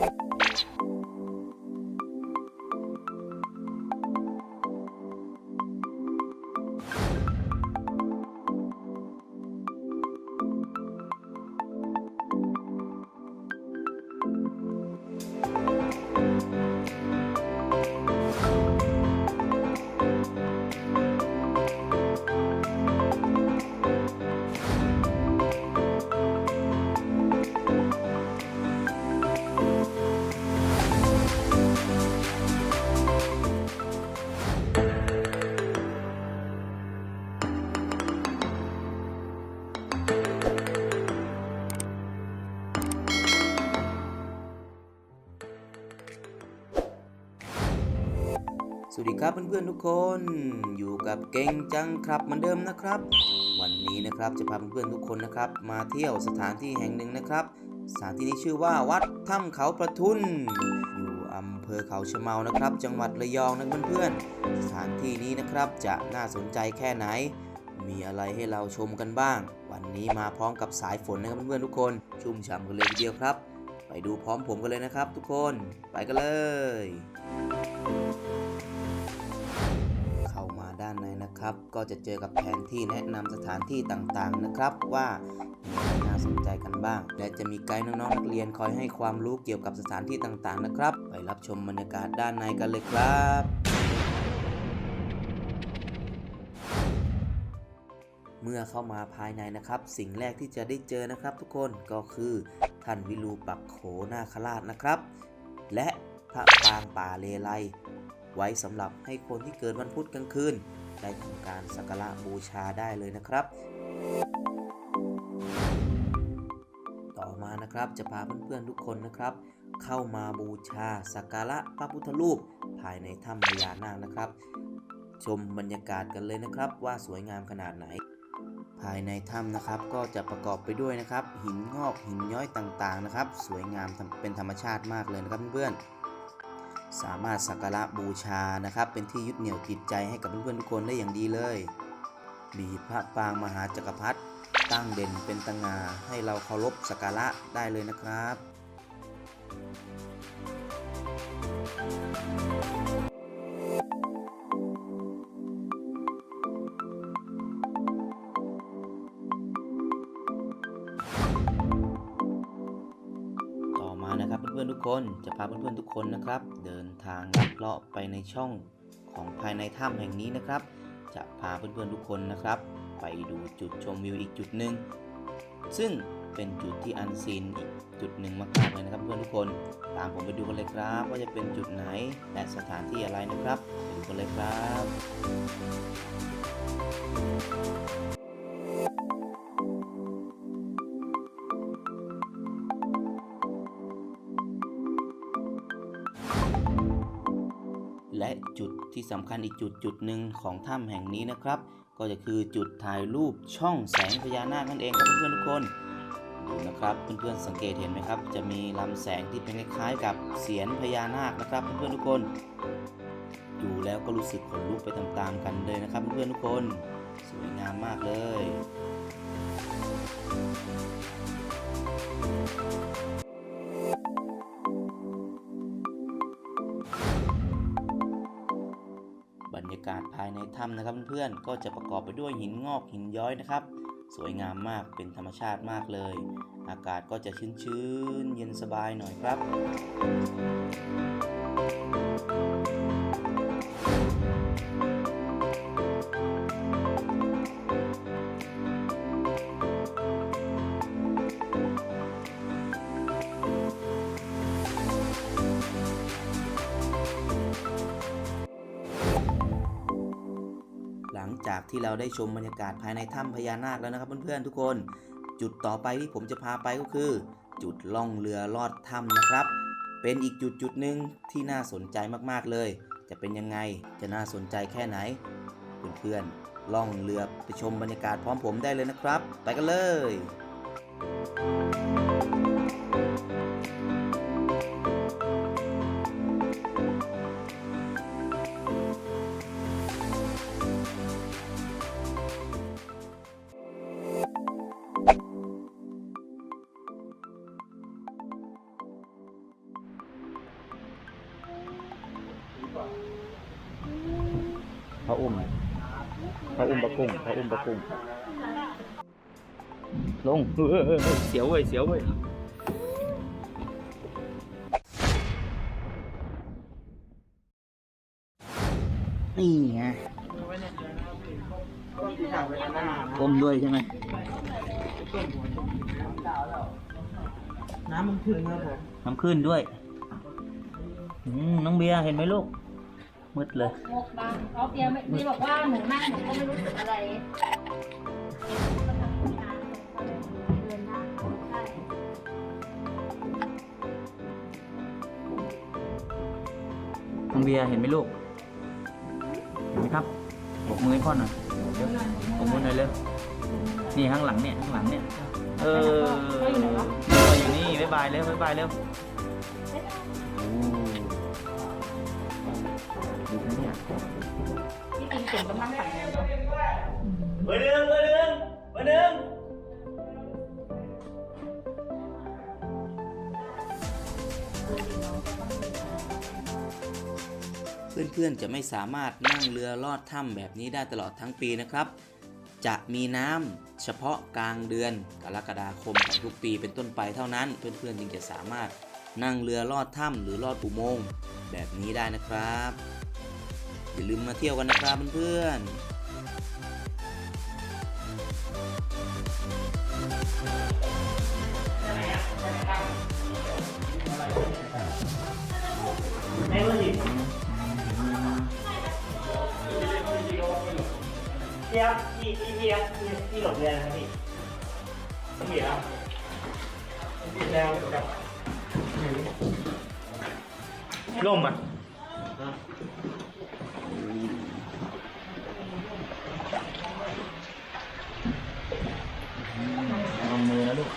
ส ครับเพื่อนๆทุกคน อยู่กับเก่งจังครับเหมือนเดิมนะครับ วันนี้นะครับจะพาเพื่อนๆทุกคนนะครับ มาเที่ยวสถานที่แห่งหนึ่งนะครับ สถานที่นี้ชื่อว่าวัดถ้ำเขาประทุน อยู่อำเภอเขาชะเมานะครับ จังหวัดระยองนะเพื่อนๆสถานที่นี้นะครับจะน่าสนใจแค่ไหน มีอะไรให้เราชมกันบ้าง วันนี้มาพร้อมกับสายฝนนะครับเพื่อนๆทุกคน ชุ่มฉ่ำกันเลยทีเดียวครับ ไปดูพร้อมผมกันเลยนะครับ ทุกคนไปกันเลย นะครับ ก็จะเจอกับแผนที่แนะนำสถานที่ต่างๆนะครับว่ามีอะไรน่าสนใจกันบ้าง และจะมีไกด์น้องๆนักเรียนคอยให้ความรู้เกี่ยวกับสถานที่ต่างๆนะครับ ไปรับชมบรรยากาศด้านในกันเลยครับเมื่อเข้ามาภายในนะครับ สิ่งแรกที่จะได้เจอนะครับ ทุกคนก็คือท่านวิรูปักโขนาคราชนะครับ และพระปางป่าเลไลไว้สำหรับให้คนที่เกิดวันพุธกลางคืน ได้ทำการสักการะบูชาได้เลยนะครับ ต่อมานะครับจะพาเพื่อนๆทุกคนนะครับ เข้ามาบูชาสักการะพระพุทธรูปภายในถ้ำพญานาคนะครับ ชมบรรยากาศกันเลยนะครับ ว่าสวยงามขนาดไหนภายในถ้ำนะครับก็จะประกอบไปด้วยนะครับ หินงอกหินย้อยต่างๆนะครับ สวยงามเป็นธรรมชาติมากเลยนะครับเพื่อนๆ สามารถสักการะบูชานะครับ เป็นที่ยึดเหนี่ยวจิตใจให้กับเพื่อนๆทุกคนได้อย่างดีเลยมีพระปางมหาจักรพรรดิตั้งเด่นเป็นตงาให้เราเคารพสักการะได้เลยนะครับต่อมานะครับเพื่อนๆทุกคนจะพาเพื่อนๆทุกคนนะครับ เดิน ทางลัดเลาะไปในช่องของภายในถ้ำแห่งนี้นะครับ จะพาเพื่อนๆทุกคนนะครับ ไปดูจุดชมวิวอีกจุดหนึ่งซึ่งเป็นจุดที่อันซีนอีกจุดหนึ่งมากๆเลยนะครับเพื่อนทุกคน ตามผมไปดูกันเลยครับ ว่าจะเป็นจุดไหนและสถานที่อะไรนะครับไปดูกันเลยครับ สำคัญอีกจุดจุดหนึ่งของถ้ำแห่งนี้นะครับ ก็จะคือจุดถ่ายรูปช่องแสงพญานาคนั่นเองครับเพื่อนๆทุกคนดูนะครับเพื่อนๆสังเกตเห็นไหมครับ จะมีลำแสงที่เป็นคล้ายๆกับเสียนพญานาคนะครับเพื่อนๆทุกคนดูแล้วก็รู้สึกขนลุกไปตามๆกันเลยนะครับเพื่อนๆทุกคน สวยงามมากเลยากาศภายในถ้ำนะครับเพื่อนๆก็จะประกอบไปด้วยหินงอกหินย้อยนะครับ สวยงามมากเป็นธรรมชาติมากเลย อากาศก็จะชื้นๆเย็นสบายหน่อยครับ จากที่เราได้ชมบรรยากาศภายในถ้ำพญานาคแล้วนะครับเพื่อนๆทุกคน จุดต่อไปที่ผมจะพาไปก็คือ จุดล่องเรือลอดถ้ำนะครับ เป็นอีกจุดจุดหนึ่งที่น่าสนใจมากๆเลย จะเป็นยังไงจะน่าสนใจแค่ไหน เพื่อนๆล่องเรือไปชมบรรยากาศพร้อมผมได้เลยนะครับ ไปกันเลยส อุ้มพระอุ้มปลากุ้งพระอุ้มปลากุ้งลงเฮ้ยเฮ้ยเฮ้ยเสียวเว้ยเสียวเว้ยนี่ไงก้มด้วยใช่ไหมน้ำมันขึ้นครับผมน้ำขึ้นด้วยอืมน้องเบียร์เห็นไหมลูก มืดเลยงกบ้างเพราะเบียร์ไม่เบียร์บอกว่าหนูนั่งหนูก็ไม่รู้สึกอะไรเดินหน้าใช่น้องเบียร์เห็นไหมลูก เห็นไหมครับบอกมือให้พ่อหน่อยเดี๋ยวบอกมือหน่อยเร็วนี่ข้างหลังเนี่ยข้างหลังเนี่ย เออเราอยู่นี่บ๊ายบายเร็วบ๊ายบายเร็ว กำลังสั่นเลยเนาะเบอร์หนึ่งเบอร์หนึ่งเบอร์หนึ่งเพื่อนๆจะไม่สามารถนั่งเรือลอดถ้ำแบบนี้ได้ตลอดทั้งปีนะครับ จะมีน้ำเฉพาะกลางเดือนกรกฎาคมของทุกปีเป็นต้นไปเท่านั้น เพื่อนๆจึงจะสามารถนั่งเรือลอดถ้ำหรือลอดอุโมงค์แบบนี้ได้นะครับ อย่าลืมมาเที่ยวกันนะครับเพื่อนๆพี่ครับพี่พี่พี่ครับพี่พี่หลบเรือนะครับพี่ต้องมีแล้วแล้วกับร่มอะ ลงมือแล้วลูก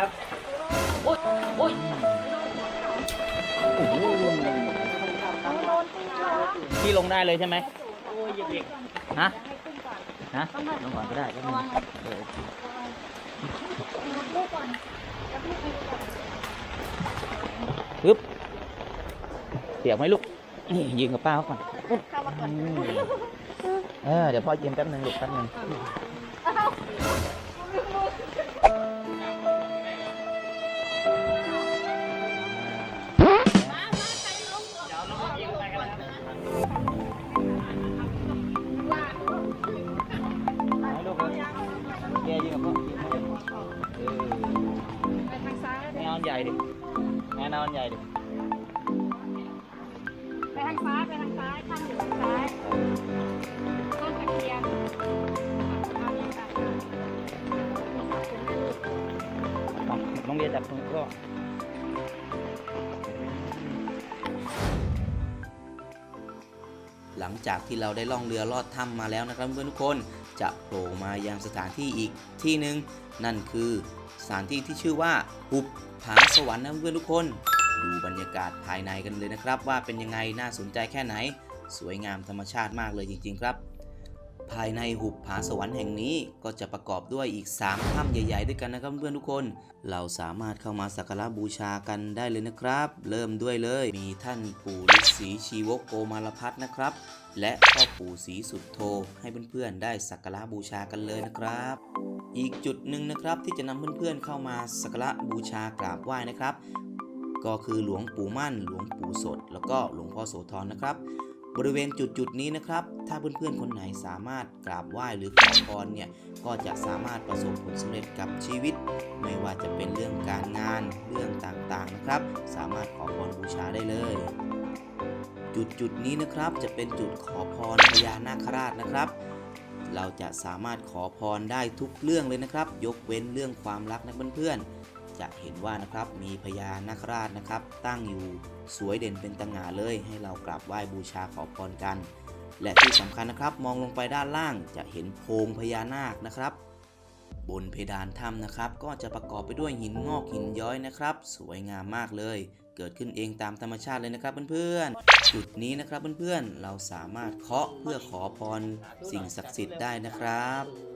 กลางครับพี่ลงได้เลยใช่ไหมโอ้ยเด็กฮะฮะลงก่อนก็ได้ก็ได้เออปึ๊บเสียบไหมลูก นี่ยืนกับป้าเขาก่อนอืมเออ เดี๋ยวพ่อยืมแป๊บนึงลูกแป๊บนึง ไม่เอาอันใหญ่ดิไปทางซ้ายไปทางซ้ายข้างอยู่ทางซ้ายต้นตะเคียนเอาเนี่ยค่ะมาน้องเบียร์จับตรงนี้ก็หลังจากที่เราได้ล่องเรือลอดถ้ำมาแล้วนะครับเพื่อนๆทุกคน จะโผล่มายังสถานที่อีกที่หนึ่งนั่นคือสถานที่ที่ชื่อว่าหุบผาสวรรค์นะเพื่อนทุกคน ดูบรรยากาศภายในกันเลยนะครับ ว่าเป็นยังไงน่าสนใจแค่ไหน สวยงามธรรมชาติมากเลยจริง ๆ ครับ ภายในหุบผาสวรรค์แห่งนี้ก็จะประกอบด้วยอีก 3 ถ้ำใหญ่ ๆ ด้วยกันนะครับเพื่อนทุกคน เราสามารถเข้ามาสักการะบูชากันได้เลยนะครับ เริ่มด้วยเลย มีท่านปู่ฤาษีชีวกโกมารพัฒน์นะครับ และพ่อปู่ศรีสุดโทให้เพื่อนๆได้สักการะบูชากันเลยนะครับอีกจุดหนึ่งนะครับที่จะนำเพื่อนๆเข้ามาสักการะบูชากราบไหว้นะครับ ก็คือหลวงปู่มั่น หลวงปู่สด แล้วก็หลวงพ่อโสธรนะครับ บริเวณจุดจุดนี้นะครับ ถ้าเพื่อนๆคนไหนสามารถกราบไหว้หรือขอพรเนี่ย ก็จะสามารถประสบผลสำเร็จกับชีวิต ไม่ว่าจะเป็นเรื่องการงานเรื่องต่างๆนะครับ สามารถขอพรบูชาได้เลย จุดจุดนี้นะครับจะเป็นจุดขอพรพญานาคราชนะครับเราจะสามารถขอพรได้ทุกเรื่องเลยนะครับ ยกเว้นเรื่องความรักนะเพื่อนๆ จะเห็นว่านะครับมีพญานาคราชนะครับ ตั้งอยู่สวยเด่นเป็นตง่าเลย ให้เรากราบไหว้บูชาขอพรกัน และที่สำคัญนะครับมองลงไปด้านล่างจะเห็นโพรงพญานาคนะครับ บนเพดานถ้ำนะครับ ก็จะประกอบไปด้วยหินงอกหินย้อยนะครับ สวยงามมากเลย เกิดขึ้นเองตามธรรมชาติเลยนะครับเพื่อนๆจุดนี้นะครับเพื่อนๆเราสามารถเคาะเพื่อขอพรสิ่งศักดิ์สิทธิ์ได้นะครับ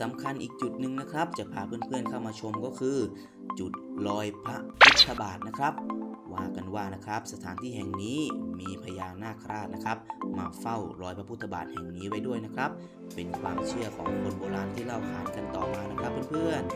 สำคัญอีกจุดหนึ่งนะครับ จะพาเพื่อนๆเข้ามาชมก็คือ จุดลอยพระพุทธบาทนะครับ ว่ากันว่านะครับ สถานที่แห่งนี้มีพญานาคราชนะครับ มาเฝ้ารอยพระพุทธบาทแห่งนี้ไว้ด้วยนะครับ เป็นความเชื่อของคนโบราณที่เล่าขานกันต่อมานะครับเพื่อนๆ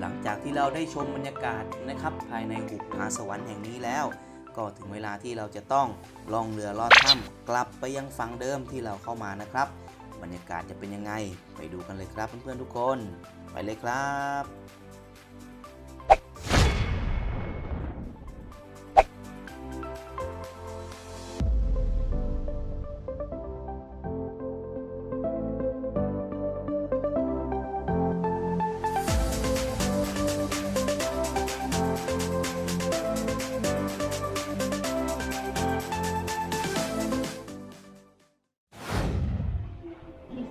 หลังจากที่เราได้ชมบรรยากาศนะครับ ภายในหุบผาสวรรค์แห่งนี้แล้ว ก็ถึงเวลาที่เราจะต้องล่องเรือลอดถ้ำกลับไปยังฝั่งเดิมที่เราเข้ามานะครับ บรรยากาศจะเป็นยังไง ไปดูกันเลยครับเพื่อนๆทุกคน ไปเลยครับ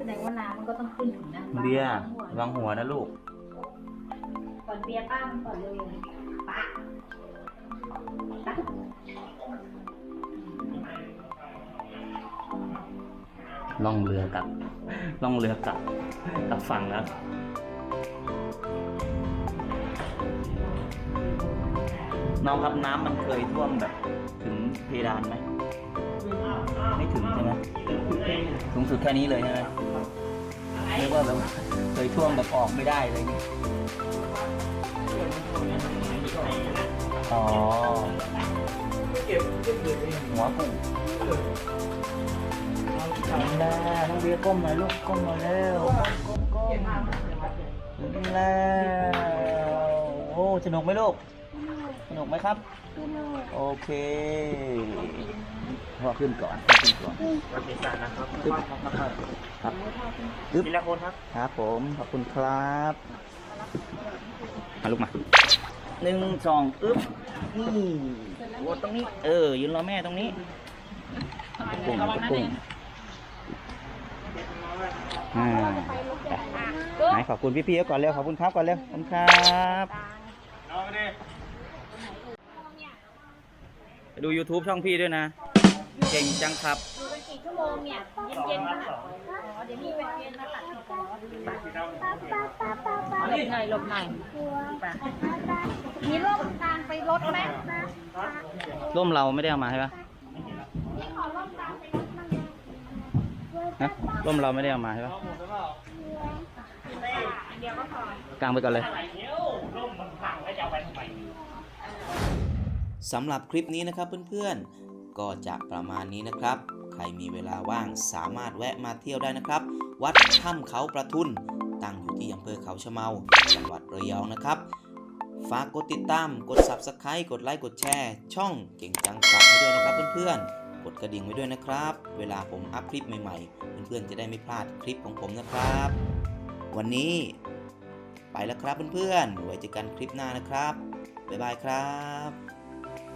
แสดงว่าน้ำมันก็ต้องขึ้นถึงด้านเบียร์ระวังหัวนะลูก ก่อนเบียร์ป้ามันก่อนเลยป้าป้าล่องเรือกลับ ล่องเรือกลับกลับฝั่งแล้วน้องครับน้ำมันเคยท่วมแบบ ถึงเพดานไหม ไม่ถึงใช่ไหมสูงสุดแค่นี้เลยใช่ไหมเรียกว่าแบบเคยท่วมแบบออกไม่ได้เลยนี่อ๋อหัวกุ้งนี่แหละน้องเบียก้มหน่อยลูกก้มหน่อยเร็วก้มก้มนี่แล้วโอ้สนุกไหมลูก สนุกไหมครับโอเคพ่อขึ้นก่อนพ่อขึ้นก่อนโอเคสารนะครับตึ๊บครับตึ๊บทีละคนครับ ครับผมขอบคุณครับมาลูกมาหนึ่งสองอึ๊บนี่โดตรงนี้ เออ ยืนรอแม่ตรงนี้กุ้งกุ้งอ่าไปไหนขอบคุณพี่ๆก่อนเร็วขอบคุณครับก่อนเร็วขอบคุณครับ น้องก็ได้ไปดู YouTube ช่องพี่ด้วยนะ เก่งจังครับอยู่กันกี่ชั่วโมงเนี่ย เย็นๆป่ะอ๋อเดี๋ยวนี้เป็นเย็นแล้วตัดต่อหลบหน่อยหลบหน่อยมีร่มกลางไปรถไหมร่มเราไม่ได้เอามาใช่ปะฮะร่มเราไม่ได้เอามาใช่ปะเดี๋ยวก็พอกางไปก่อนเลย สำหรับคลิปนี้นะครับเพื่อนๆ ก็จะประมาณนี้นะครับ ใครมีเวลาว่างสามารถแวะมาเที่ยวได้นะครับ วัดถ้ำเขาประทุน ตั้งอยู่ที่อำเภอเขาชะเมา จังหวัดระยองนะครับ ฝากกดติดตาม กด Subscribe กดไลค์ กดแชร์ ช่องเก่งจังกลับให้ด้วยนะครับเพื่อนๆกดกระดิ่งไว้ด้วยนะครับ เวลาผมอัพคลิปใหม่ๆ เพื่อนๆ จะได้ไม่พลาดคลิปของผมนะครับ วันนี้ไปแล้วครับเพื่อนๆ ไว้เจอกันคลิปหน้านะครับ บ๊ายบายครับ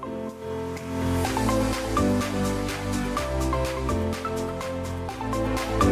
Thank you.